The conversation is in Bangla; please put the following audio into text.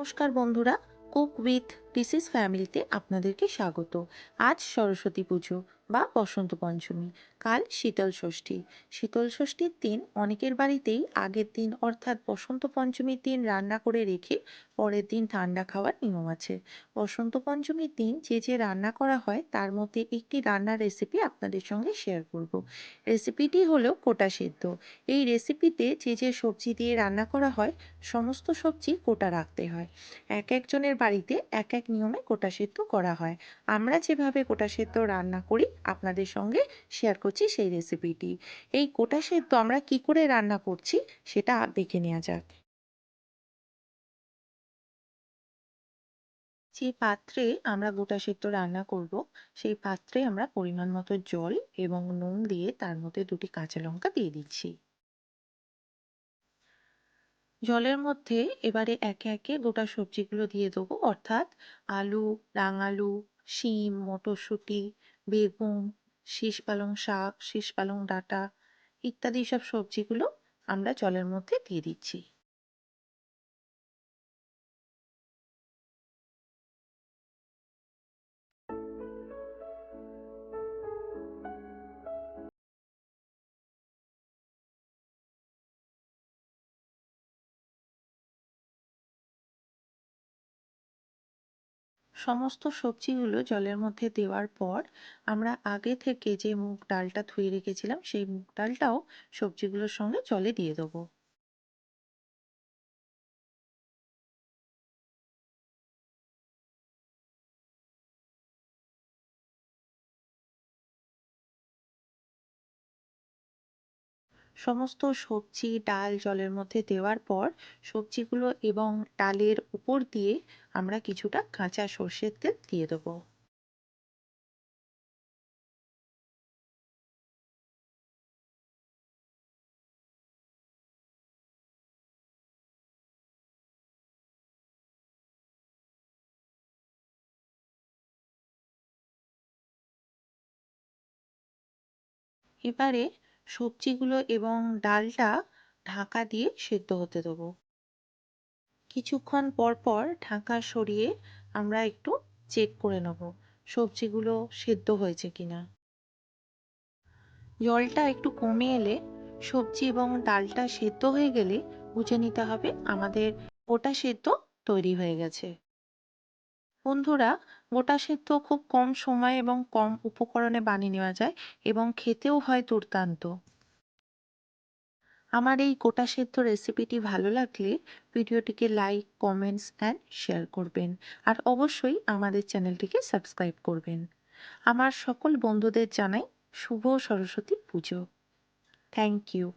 নমস্কার বন্ধুরা কুক উইথ ডিসিস ফ্যামিলিতে আপনাদেরকে স্বাগত। আজ সরস্বতী পুজো বা বসন্ত পঞ্চমী, কাল শীতল ষষ্ঠী। শীতল ষষ্ঠীর দিন অনেকের বাড়িতেই আগের দিন অর্থাৎ বসন্ত পঞ্চমীর দিন রান্না করে রেখে পরের দিন ঠান্ডা খাওয়ার নিয়ম আছে। বসন্ত পঞ্চমীর দিন যে যে রান্না করা হয় তার মধ্যে একটি রান্নার রেসিপি আপনাদের সঙ্গে শেয়ার করব। রেসিপিটি হলো কোটা সেদ্ধ। এই রেসিপিতে যে যে সবজি দিয়ে রান্না করা হয়, সমস্ত সবজি কোটা রাখতে হয়। এক একজনের বাড়িতে এক এক নিয়মে গোটা সেদ্ধ করা হয়। আমরা যেভাবে গোটা সেদ্ধ রান্না করি, আপনাদের সঙ্গে শেয়ার করছি সেই রেসিপিটি এই গোটা সেদ্ধ আমরা কি করে রান্না করছি, সেটা দেখে নেওয়া যাক। যে পাত্রে আমরা গোটা সেদ্ধ রান্না করব, সেই পাত্রে আমরা পরিমাণ মতো জল এবং নুন দিয়ে তার মধ্যে দুটি কাঁচা লঙ্কা দিয়ে দিচ্ছি। জলের মধ্যে এবারে একে একে গোটা সবজিগুলো দিয়ে দেবো। অর্থাৎ আলু, রাঙালু, শিম, মটরশুঁটি, বেগুন, শীষ পালং শাক, শীষ পালং ডাঁটা ইত্যাদি সব সবজিগুলো আমরা জলের মধ্যে দিয়ে দিচ্ছি। সমস্ত সবজিগুলো জলের মধ্যে দেওয়ার পর আমরা আগে থেকে যে মুগ ডালটা ধুয়ে রেখেছিলাম, সেই মুগ ডালটাও সবজিগুলোর সঙ্গে জলে দিয়ে দেবো। সমস্ত সবজি ডাল জলের মধ্যে দেওয়ার পর সবজিগুলো এবং ডালের উপর দিয়ে আমরা কিছুটা কাঁচা সর্ষের তেল দিয়ে দেবো। এবারে সবজিগুলো এবং ডালটা ঢাকা দিয়ে সেদ্ধ হতে দেবো। কিছুক্ষণ পর পর ঢাকা সরিয়ে আমরা একটু চেক করে নেব সবজিগুলো সেদ্ধ হয়েছে কিনা। জলটা একটু কমে এলে সবজি এবং ডালটা সেদ্ধ হয়ে গেলে বুঝে নিতে হবে আমাদের গোটা সেদ্ধ তৈরি হয়ে গেছে। বন্ধুরা, গোটা সেদ্ধ খুব কম সময় এবং কম উপকরণে বানিয়ে নেওয়া যায় এবং খেতেও হয় দুর্দান্ত। আমার এই গোটা সেদ্ধ রেসিপিটি ভালো লাগলে ভিডিওটিকে লাইক, কমেন্টস অ্যান্ড শেয়ার করবেন আর অবশ্যই আমাদের চ্যানেলটিকে সাবস্ক্রাইব করবেন। আমার সকল বন্ধুদের জানাই শুভ সরস্বতী পুজো। Thank you.